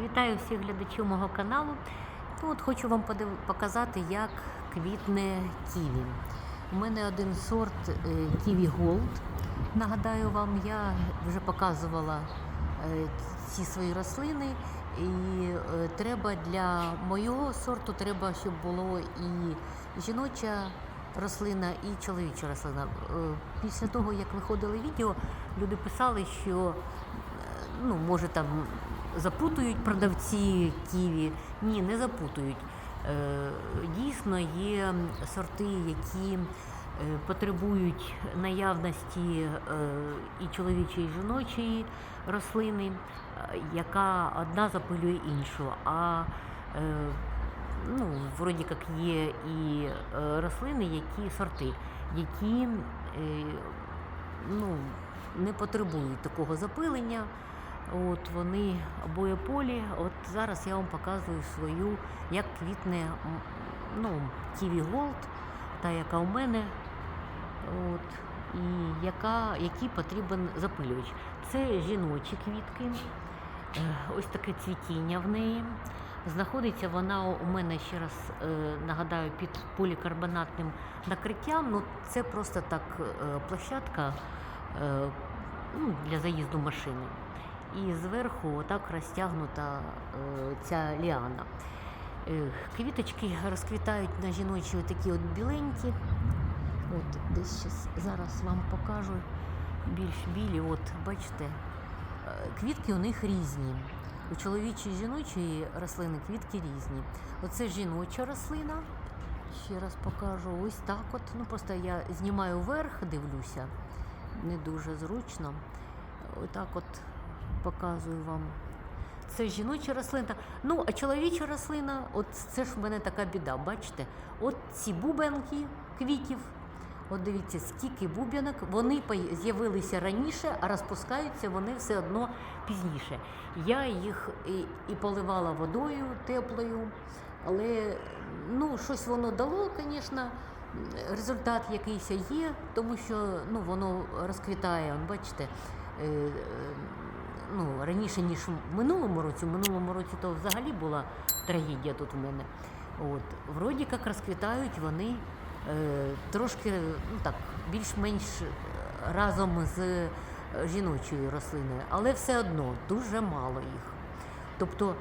Вітаю всіх глядачів мого каналу. Ну, от хочу вам показати, як квітне ківі. У мене один сорт е, Ківі Голд. Нагадаю вам, я вже показувала е, ці свої рослини. І е, треба для моєго сорту треба, щоб було і жіноча рослина, і чоловіча рослина. Після того, як виходили відео, люди писали, що ну, може там запутують продавці ківі. Ні, не запутують. Е, Дійсно є сорти, які е, потребують наявності е, і чоловічої, і жіночої рослини, яка одна запилює іншу. А ну, вроді як є і рослини, які сорти, які ну, не потребують такого запилення. От вони обоєполі. От зараз я вам показую свою, як квітне ну, Ківі Голд, та яка у мене. От, і яка, який потрібен запилювач. Це жіночі квітки, Е, ось таке цвітіння в неї. Знаходиться вона у мене ще раз е, нагадаю під полікарбонатним накриттям. Ну, це просто так е, площадка ну, для заїзду машини. І зверху отак розтягнута е, ця ліана. Квіточки розквітають на жіночі такі от біленькі. От десь зараз вам покажу більш білі. От бачите, е, квітки у них різні. У чоловічої і жіночої рослини квітки різні. Оце жіноча рослина. Ще раз покажу. Ось так от. Ну просто я знімаю вверх, дивлюся. Не дуже зручно. Отак от показую вам. Це жіноча рослина. Ну, а чоловіча рослина, от це ж в мене така біда, бачите? От ці бубенки квітів. От дивіться, скільки буб'янок, вони з'явилися раніше, а розпускаються вони все одно пізніше. Я їх і, і поливала водою теплою, але ну, щось воно дало, звісно, результат якийсь є, тому що ну, воно розквітає, бачите. Е, е, Ну, раніше, ніж в минулому році. В минулому році то взагалі була трагедія тут в мене. От, вроді як розквітають вони е, трошки ну, так, більш-менш разом з е, жіночою рослиною, але все одно дуже мало їх. Тобто,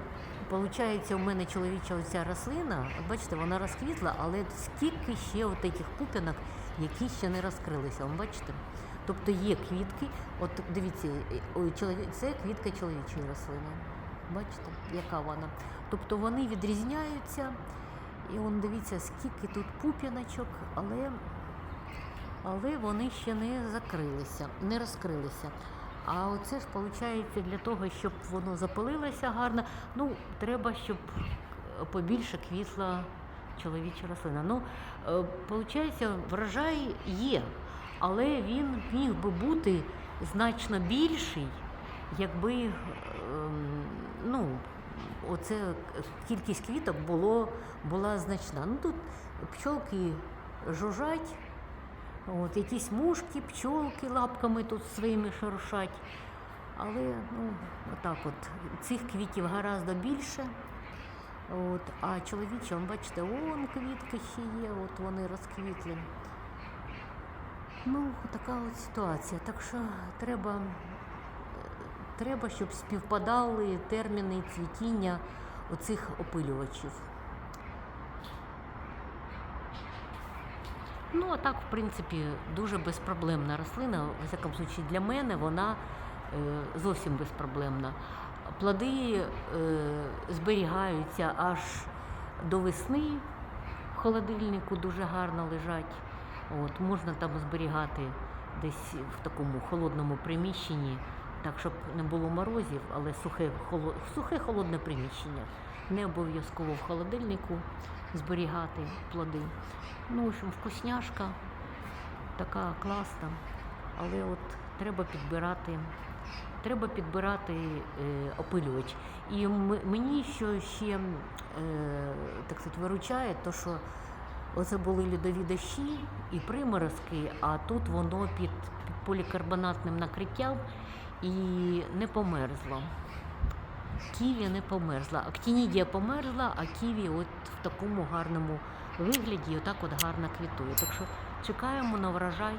виходить, у мене чоловіча оця рослина, бачите, вона розквітла, але скільки ще от таких пуп'янок, які ще не розкрилися. Бачите? Тобто є квітки, от дивіться, е, це квітка чоловічої рослини. Бачите, яка вона? Тобто вони відрізняються. І он дивіться, скільки тут пуп'яночок, але, але вони ще не закрилися, не розкрилися. А оце ж виходить для того, щоб воно запалилося гарно. Ну, треба, щоб побільше квітла чоловіча рослина. Ну, виходить, врожай є, але він міг би бути значно більший, якби ем, ну, оце кількість квіток було, була значна. Ну, тут пчолки жужжать, от, якісь мушки, пчолки лапками тут своїми шуршать. Але ну, отак от, цих квітів гораздо більше. От, а чоловічі, бачите, он квітки ще є, от вони розквітли. Ну, така от ситуація. Так що треба, треба, щоб співпадали терміни цвітіння оцих опилювачів. Ну, а так, в принципі, дуже безпроблемна рослина. В всякому случаї, для мене вона е, зовсім безпроблемна. Плоди е, зберігаються аж до весни в холодильнику дуже гарно лежать. От, можна там зберігати десь в такому холодному приміщенні, так, щоб не було морозів, але сухе, холо- сухе холодне приміщення. Не обов'язково в холодильнику зберігати плоди. Ну, в общем, вкусняшка така класна, але от треба підбирати. Треба підбирати е, опилювач. І мені що ще е, так сказати, виручає, то що оце були льодові дощі і приморозки, а тут воно під полікарбонатним накриттям і не померзло. ківі не померзла. Актінідія померзла, а ківі от в такому гарному вигляді, отак от гарно квітує. Так що чекаємо на врожай